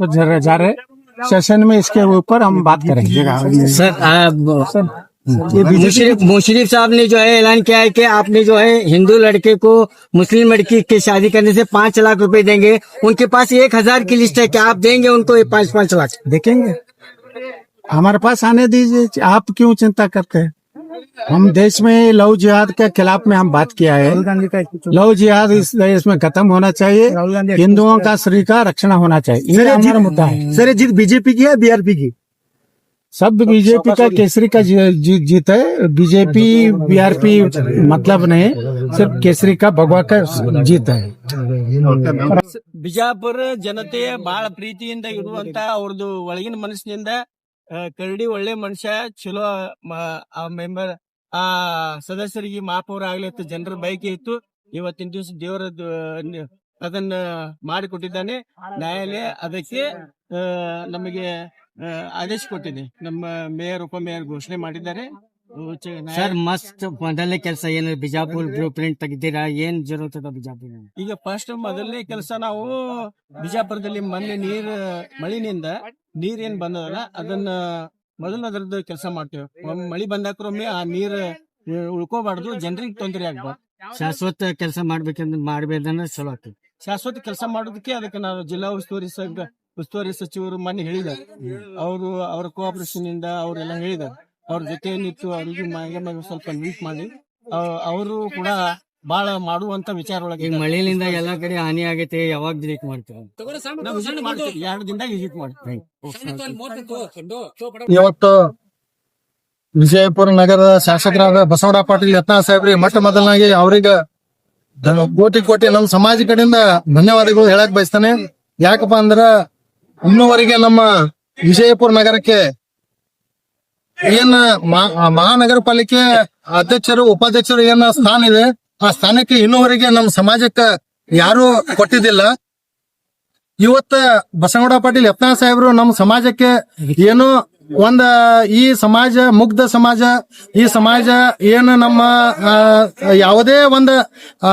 तो जरा जा रहे सेशन में इसके ऊपर हम बात करेंगे। सर आप मुशरीफ मुशरीफ साहब ने जो है ऐलान किया है कि आपने जो है हिंदू लड़के को मुस्लिम लड़की की शादी करने से पाँच लाख रुपए देंगे। उनके पास एक हज़ार की लिस्ट है क्या आप देंगे उनको ये पाँच पाँच लाख? देखेंगे। हमारे पास आने दीजिए आप क्यों चिंता करते हैं? हम देश में लव जिहाद के खिलाफ में हम बात किया है लव जिहाद इस देश में खत्म होना चाहिए हिंदुओं का श्री का रक्षण होना चाहिए ये हमारा मुद्दा है सर ये जीत बीजेपी की है बीआरपी की सब बीजेपी का केसरी का जी- जी- जीत है बीजेपी बीआरपी मतलब नहीं सिर्फ केसरी का भगवा का जीत है ಬಿಜಾಪುರ ಜನತೆ ಬಹಳ ಪ್ರೀತಿಯಿಂದ ಇರುವಂತ ಅವ್ರದ್ದು ಒಳಗಿನ ಮನಸ್ಸಿನಿಂದ ಆ, ಕರಡಿ ಒಳ್ಳೆ ಮನುಷ್ಯ ಚಲೋ ಆ ಮೆಂಬರ್ ಆ ಸದಸ್ಯರಿಗೆ ಮಾಪವ್ರ ಆಗ್ಲಿತ್ತು ಜನರ ಬೈಕಿ ಇತ್ತು. ಇವತ್ತಿನ ದಿವಸ ದೇವರ ಅದನ್ನ ಮಾಡಿಕೊಟ್ಟಿದ್ದಾನೆ. ನ್ಯಾಯಾಲಯ ಅದಕ್ಕೆ ನಮಗೆ ಆದೇಶ ಕೊಟ್ಟಿದೆ ನಮ್ಮ ಮೇಯರ್ ಉಪಮೇಯರ್ ಘೋಷಣೆ ಮಾಡಿದ್ದಾರೆ. ಸರ್ ಮಸ್ತ್ ಮೊದಲನೇ ಕೆಲಸ ಏನು? ಬಿಜಾಪುರ್ ಬ್ಲೂ ಪ್ರಿಂಟ್ ತೆಗಿದ್ದೀರಾ ಏನ್ ಜರುತ್ತದೆ ಬಿಜಾಪುರ? ಈಗ ಫಸ್ಟ್ ಮೊದಲನೇ ಕೆಲಸ ನಾವು ಬಿಜಾಪುರದಲ್ಲಿ ಮೊನ್ನೆ ನೀರ್ ಮಳಿನಿಂದ ನೀರ್ ಏನ್ ಬಂದದಲ್ಲ ಅದನ್ನ ಮೊದಲು ಅದ್ರದ್ದು ಕೆಲಸ ಮಾಡ್ತೇವೆ. ಮಳಿ ಬಂದಾಕ್ರೊಮ್ಮೆ ಆ ನೀರ್ ಉಳ್ಕೋಬಾರ್ದು ಜನರಿಗೆ ತೊಂದರೆ ಆಗ್ಬಾರ್ದು. ಶಾಶ್ವತ ಕೆಲಸ ಮಾಡ್ಬೇಕಂದ್ರೆ ಮಾಡ್ಬೇಕಂದ್ರೆ ಚಲೋ ಆಗ್ತದೆ. ಶಾಶ್ವತ ಕೆಲಸ ಮಾಡೋದಕ್ಕೆ ಅದಕ್ಕೆ ನಾವು ಜಿಲ್ಲಾ ಉಸ್ತುವಾರಿ ಸಂಘ ಉಸ್ತುವಾರಿ ಸಚಿವರು ಮೊನ್ನೆ ಹೇಳಿದ್ದಾರೆ. ಅವರು ಅವರ ಕೋಆಪರೇಷನ್ ಇಂದ ಅವರೆಲ್ಲ ಹೇಳಿದ್ದಾರೆ. ಅವ್ರ ಜೊತೆ ನಿಂತು ಅವರಿಗೆ ಸ್ವಲ್ಪ ಮೀಟ್ ಮಾಡಿ. ಅವರು ಕೂಡ ಬಹಳ ಮಾಡುವಂತ ವಿಚಾರ ಒಳಗೆ ಈಗ ಮಳೆಯಿಂದ ಎಲ್ಲಾ ಕಡೆ ಹಾನಿ ಆಗೈತೆ ಯಾವಾಗ ಡಿಲೀಟ್ ಮಾಡ್ತೀವಿ? ನಾವು ವಿಸಿಟ್ ಮಾಡ್ತೀವಿ. ಎರಡು ದಿನದಾಗ ವಿಸಿಟ್ ಮಾಡ್ತೀವಿ. ಇವತ್ತು ವಿಜಯಪುರ ನಗರದ ಶಾಸಕರಾದ ಬಸವರಾಜ ಪಾಟೀಲ್ ಯತ್ನ ಸಾಹೇಬ್ರಿಗೆ ಮೊಟ್ಟ ಮೊದಲನಾಗಿ ಅವ್ರಿಗೆ ಕೋಟಿ ಕೋಟಿ ನಮ್ಮ ಸಮಾಜ ಕಡೆಯಿಂದ ಧನ್ಯವಾದಗಳು ಹೇಳಕ್ ಬಯಸ್ತಾನೆ. ಯಾಕಪ್ಪ ಅಂದ್ರ ಇನ್ನುವರೆಗೆ ನಮ್ಮ ವಿಜಯಪುರ ನಗರಕ್ಕೆ ಏನ್ ಮಾ- ಮಹಾನಗರ ಪಾಲಿಕೆ ಅಧ್ಯಕ್ಷರು ಉಪಾಧ್ಯಕ್ಷರು ಏನ ಸ್ಥಾನ ಇದೆ ಆ ಸ್ಥಾನಕ್ಕೆ ಇನ್ನೂವರೆಗೆ ನಮ್ಮ ಸಮಾಜಕ್ಕೆ ಯಾರು ಕೊಟ್ಟಿದ್ದಿಲ್ಲ. ಇವತ್ತ ಬಸವಗೌಡ ಪಾಟೀಲ್ ಯತ್ನಾಳ್ ಸಾಹೇಬ್ರು ನಮ್ಮ ಸಮಾಜಕ್ಕೆ ಏನು ಒಂದ ಈ ಸಮಾಜ ಮುಗ್ಧ ಸಮಾಜ ಈ ಸಮಾಜ ಏನು ನಮ್ಮ ಯಾವುದೇ ಒಂದು ಆ,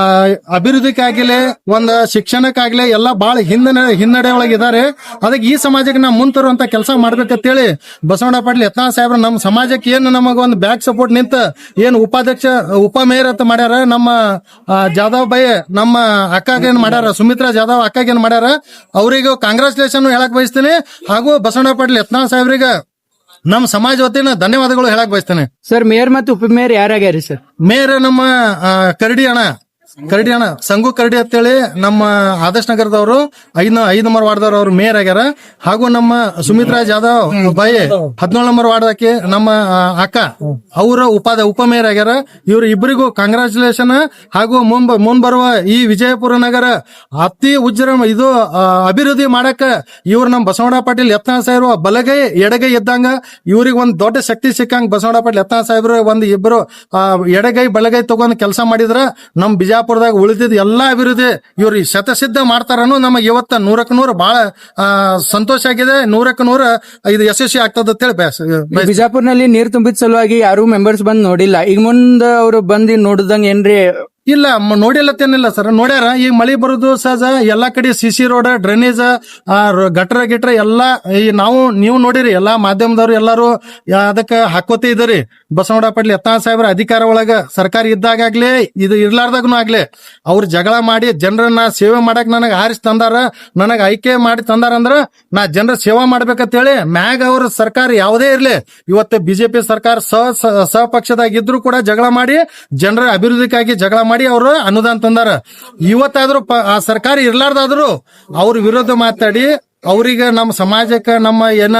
ಒಂದು ಶಿಕ್ಷಣಕ್ಕಾಗ್ಲಿ ಎಲ್ಲ ಬಹಳ ಹಿಂದೆ ಹಿನ್ನಡೆ ಒಳಗಿದ್ದಾರೆ ಅದಕ್ಕೆ ಈ ಸಮಾಜಕ್ಕೆ ನಾವು ಮುಂತರುವಂತ ಕೆಲಸ ಮಾಡ್ಬೇಕಂತೇಳಿ ಬಸವಣ್ಣ ಪಾಟೀಲ್ ಯತ್ನಾಳ್ ಸಾಹೇಬ್ರ ನಮ್ಮ ಸಮಾಜಕ್ಕೆ ಏನು ನಮಗ ಒಂದು ಬ್ಯಾಕ್ ಸಪೋರ್ಟ್ ನಿಂತ ಏನು ಉಪಾಧ್ಯಕ್ಷ ಉಪಮೇಯರ್ ಅಂತ ಮಾಡ್ಯಾರ ನಮ್ಮ ಜಾಧವ್ ಬೈ ನಮ್ಮ ಅಕ್ಕಾಗ ಏನ್ ಮಾಡ್ಯಾರ ಸುಮಿತ್ರಾ ಜಾಧವ್ ಅಕ್ಕಾಗ ಏನ್ ಮಾಡ್ಯಾರ ಅವರಿಗೂ ಕಾಂಗ್ರಾಚುಲೇಷನ್ ಹೇಳಕ್ ಬಯಸ್ತೀನಿ. ಹಾಗೂ ಬಸವಣ್ಣ ಪಾಟೀಲ್ ಯತ್ನಾಳ್ ಸಾಹೇಬ್ರಿಗೆ ನಮ್ಮ ಸಮಾಜ ವತಿನ ಧನ್ಯವಾದಗಳು ಹೇಳಕ್ ಬಯಸ್ತೇನೆ. ಸರ್ ಮೇಯರ್ ಮತ್ತು ಉಪಮೇಯರ್ ಯಾರಾಗ್ಯಾರಿ ಸರ್? ಮೇಯರ್ ನಮ್ಮ ಆ, ಕರಡಿ ಅಣ್ಣ. ಕರಡಿ ಅಣ್ಣ ಸಂಗು ಕರಡಿ ಅಂತೇಳಿ ನಮ್ಮ ಆದರ್ಶ ನಗರದವರು ಐದ್ ಐದು ನಂಬರ್ ವಾರ್ಡ್ದವ್ರು ಅವ್ರು ಮೇಯರ್ ಆಗ್ಯಾರ. ಹಾಗೂ ನಮ್ಮ ಸುಮಿತ್ರಾ ಜಾಧವ್ ಬಾಯಿ ಹದಿನೇಳು ನಂಬರ್ ವಾರ್ಡ್ ನಮ್ಮ ಅಕ್ಕ ಅವರ ಉಪಾದ ಉಪ ಮೇಯರ್ ಆಗ್ಯಾರ. ಇವ್ರ ಇಬ್ಬರಿಗೂ ಕಾಂಗ್ರಾಚುಲೇಷನ್ ಹಾಗೂ ಮುಂಬ ಮುಂದ್ ಬರುವ ಈ ವಿಜಯಪುರ ನಗರ ಅತಿ ಉಜ್ಜರ ಇದು ಅಭಿವೃದ್ಧಿ ಮಾಡಕ ಇವ್ರು ನಮ್ಮ ಬಸವಣ್ಣ ಪಾಟೀಲ್ ಯತ್ನ ಸಾಹೇಬ್ರು ಬಲಗೈ ಎಡಗೈ ಇದ್ದಂಗ ಇವ್ರಿಗೆ ಒಂದ್ ದೊಡ್ಡ ಶಕ್ತಿ ಸಿಕ್ಕಂಗ್ ಬಸವಣ್ಣ ಪಾಟೀಲ್ ಯತ್ನ ಸಾಹೇಬ್ರು ಒಂದ್ ಇಬ್ಬರು ಆ, ಎಡಗೈ ಬಲಗೈ ತಗೊಂಡ್ ಕೆಲಸ ಮಾಡಿದ್ರ ನಮ್ ಬಿಜಾಪುರದಾಗ ಉಳಿದಿದ್ದ ಎಲ್ಲಾ ಅಭಿವೃದ್ಧಿ ಇವ್ರು ಶತಸಿದ್ಧ ಮಾಡ್ತಾರನು ನಮಗೆ ಇವತ್ತ ನೂರಕ್ಕೆ ನೂರು ಬಹಳ ಸಂತೋಷ ಆಗಿದೆ. ನೂರಕ್ಕೆ ನೂರ ಇದು ಯಶಸ್ವಿ ಆಗ್ತದ ಅಂತೇಳಿ ಬಯಸ್- ಬಿಜಾಪುರ್ನಲ್ಲಿ ನೀರ್ ತುಂಬಿದ ಸಲುವಾಗಿ ಯಾರು ಮೆಂಬರ್ಸ್ ಬಂದ್ ನೋಡಿಲ್ಲ. ಈಗ ಮುಂದೆ ಅವ್ರು ಬಂದು ನೋಡಿದಂಗ ಏನ್ರಿ ಇಲ್ಲ ನೋಡಿಲ್ಲತ್ತೇನಿಲ್ಲ ಸರ್. ನೋಡ್ಯಾರ, ಈಗ ಮಳೆ ಬರೋದು ಸಹಜ, ಎಲ್ಲಾ ಕಡೆ ಸಿ ಸಿ ರೋಡ್ ಡ್ರೈನೇಜ್ ಗಟ್ರ ಗಿಟ್ರ ಎಲ್ಲಾ, ಈ ನಾವು, ನೀವು ನೋಡಿರಿ, ಎಲ್ಲಾ ಮಾಧ್ಯಮದವ್ರು ಎಲ್ಲಾರು ಅದಕ್ಕೆ ಹಾಕೋತಿ ಇದ್ರಿ. ಬಸವಣ್ಣ ಪಟ್ಲಿ, ಯತ್ನಾಳ್ ಸಾಹೇಬ್ರ ಅಧಿಕಾರ ಒಳಗ ಸರ್ಕಾರ ಇದ್ದಾಗಲಿ ಇದು ಇರ್ಲಾರ್ದಾಗನು ಆಗ್ಲಿ, ಅವ್ರ ಜಗಳ ಮಾಡಿ ಜನರನ್ನ ಸೇವೆ ಮಾಡಕ್ ನನಗೆ ಆರಿಸಿ ತಂದಾರ, ನನಗೆ ಆಯ್ಕೆ ಮಾಡಿ ತಂದಾರ ಅಂದ್ರ ನಾ ಜನರ ಸೇವಾ ಮಾಡ್ಬೇಕಂತೇಳಿ, ಮ್ಯಾಗ ಅವ್ರ ಸರ್ಕಾರ ಯಾವುದೇ ಇರ್ಲಿ, ಇವತ್ತು ಬಿಜೆಪಿ ಸರ್ಕಾರ ಸಹ ಸ- ಸಪಕ್ಷದಾಗ ಇದ್ರು ಕೂಡ ಜಗಳ ಮಾಡಿ, ಜನರ ಅಭಿವೃದ್ಧಿಗಾಗಿ ಜಗಳ ಅವರು ಅನುದಾನ ತಂದಾರ. ಇವತ್ತಾದ್ರೂ ಆ ಸರ್ಕಾರ ಇರ್ಲಾರ್ದಾದ್ರು ಅವ್ರ ವಿರೋಧ ಮಾತಾಡಿ ಅವ್ರಿಗೆ ನಮ್ಮ ಸಮಾಜಕ್ಕೆ ನಮ್ಮ ಏನ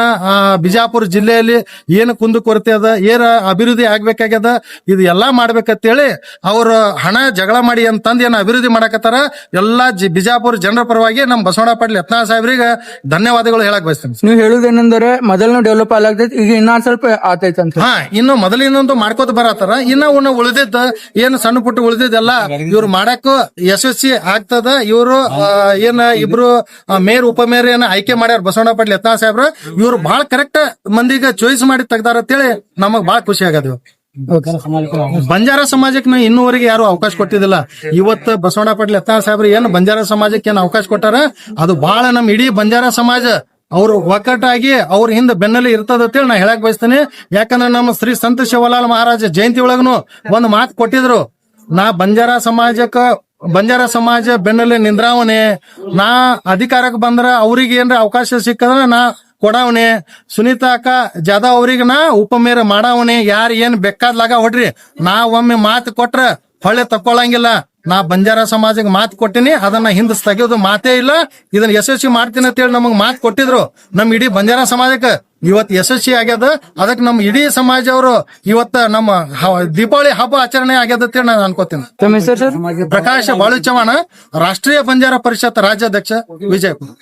ಬಿಜಾಪುರ ಜಿಲ್ಲೆಯಲ್ಲಿ ಏನು ಕುಂದು ಕೊರತೆ ಅದ ಏನ ಅಭಿವೃದ್ಧಿ ಆಗ್ಬೇಕಾಗ್ಯದ ಇದು ಎಲ್ಲಾ ಮಾಡ್ಬೇಕಂತೇಳಿ ಅವ್ರ ಹಣ ಜಗಳ ಮಾಡಿ ಅಂತಂದು ಏನ ಅಭಿವೃದ್ಧಿ ಮಾಡಕತ್ತಾರ ಎಲ್ಲಾ ಜಿ- ಬಿಜಾಪುರ ಜನರ ಪರವಾಗಿ ನಮ್ಮ ಬಸವಣ್ಣ ಪಾಟೀಲ್ ಯತ್ನಾಳ್ ಸಾಹೇಬ್ರಿಗೆ ಧನ್ಯವಾದಗಳು ಹೇಳಕ್ ಬಯಸ್ತೇನೆ. ನೀವು ಹೇಳುದೇನೆಂದರೆ ಮೊದಲು ಡೆವಲಪ್ ಆಗ್ತೈತಿ ಈಗ ಇನ್ನೊಂದ್ ಸ್ವಲ್ಪ ಆತೈತಿ ಅಂತ ಹಾ ಇನ್ನು ಮೊದಲಿನೊಂದು ಮಾಡ್ಕೋತ ಬರತ್ತಾರ ಇನ್ನ ಉನ್ನ ಉಳಿದಿದ್ದ ಏನು ಸಣ್ಣ ಪುಟ್ಟ ಉಳಿದಿದ್ದೆಲ್ಲ ಇವ್ರು ಮಾಡಕ್ಕೂ ಯಶಸ್ವಿ ಆಗ್ತದ ಇವರು ಏನ ಇಬ್ರು ಮೇರ್ ಉಪಮೇರ್ ಉಪಮೇಯರ್ ಏನ ಆಯ್ಕೆ ಮಾಡ್ಯಾರ ಬಸವಣ್ಣ ಪಾಟೀಲ್, ಯತ್ನಾಳ್ ಸಾಹೇಬ್ರ. ಇವ್ರು ಬಹಳ ಕರೆಕ್ಟ್ ಮಂದಿಗೆ ಚಾಯ್ಸ್ ಮಾಡಿ ತೆಗ್ದಾರ ಅಂತೇಳಿ ನಮಗ್ ಬಹಳ ಖುಷಿ ಆಗದ ಬಂಜಾರ ಸಮಾಜಕ್ಕೆ ನಾ ಇನ್ನೂವರೆಗೆ ಯಾರು ಅವಕಾಶ ಕೊಟ್ಟಿದ್ದಿಲ್ಲ. ಇವತ್ತು ಬಸವಣ್ಣ ಪಾಟೀಲ್, ಯತ್ನಾಳ್ ಸಾಹೇಬ್ರು ಏನು ಬಂಜಾರ ಸಮಾಜಕ್ಕೆ ಏನು ಅವಕಾಶ ಕೊಟ್ಟಾರ? ಅದು ಬಹಳ ನಮ್ ಇಡೀ ಬಂಜಾರ ಸಮಾಜ. ಅವ್ರು ಒಕ್ಕಟ್ಟಾಗಿ ಅವ್ರ ಹಿಂದ ಬೆನ್ನಲ್ಲಿ ಇರ್ತದ ಅಂತೇಳಿ ನಾ ಹೇಳಕ್ ಬಯಸ್ತೇನೆ. ಯಾಕಂದ್ರೆ ನಮ್ಮ ಶ್ರೀ ಸಂತ ಶಿವಲಾಲ್ ಮಹಾರಾಜ ಜಯಂತಿ ಒಳಗನು ಒಂದು ಮಾತು ಕೊಟ್ಟಿದ್ರು. ನಾ ಬಂಜಾರ ಸಮಾಜಕ್ಕ ಬಂಜಾರ ಸಮಾಜ ಬೆನ್ನಲ್ಲೇ ನಿಂದ್ರಾವನೆ ನಾ ಅಧಿಕಾರಕ್ಕೆ ಬಂದ್ರ ಅವ್ರಿಗೆ ಏನ್ರ ಅವಕಾಶ ಸಿಕ್ಕಂದ್ರೆ ನಾ ಕೊಡಾವಣೆ. ಸುನೀತಾ ಅಕ್ಕ, ಜಾಧವ್ ಅವ್ರಿಗೆ ನಾ ಉಪಮೇರ ಮಾಡಾವಣೆ. ಯಾರು ಏನ್ ಬೇಕಾದ್ಲಾಗ ಹೊಡ್ರಿ, ನಾ ಒಮ್ಮೆ ಮಾತು ಕೊಟ್ರ ಹೊಳ್ಳೆ ತಕ್ಕೊಳಂಗಿಲ್ಲ. ನಾ ಬಂಜಾರ ಸಮಾಜಕ್ಕೆ ಮಾತು ಕೊಟ್ಟಿನಿ ಅದನ್ನ ಹಿಂದ್ ತೆಗೆಯೋದು ಮಾತೇ ಇಲ್ಲ. ಇದನ್ನ ಯಶಸ್ವಿ ಮಾಡ್ತೀನಿ ಅಂತೇಳಿ ನಮಗ್ ಮಾತು ಕೊಟ್ಟಿದ್ರು. ನಮ್ ಇಡೀ ಬಂಜಾರ ಸಮಾಜಕ್ಕೆ ಇವತ್ ಯಶಸ್ವಿ ಆಗ್ಯದ. ಅದಕ್ಕೆ ನಮ್ ಇಡೀ ಸಮಾಜ ಅವರು ಇವತ್ತ ನಮ್ಮ ದೀಪಾವಳಿ ಹಬ್ಬ ಆಚರಣೆ ಆಗ್ಯದ ಅಂತೇಳಿ ನಾನು ಅನ್ಕೋತೀನಿ. ಪ್ರಕಾಶ್ ಬಾಳು ಚವಾಣ ರಾಷ್ಟ್ರೀಯ ಬಂಜಾರ ಪರಿಷತ್ ರಾಜ್ಯಾಧ್ಯಕ್ಷ ವಿಜಯಪುರ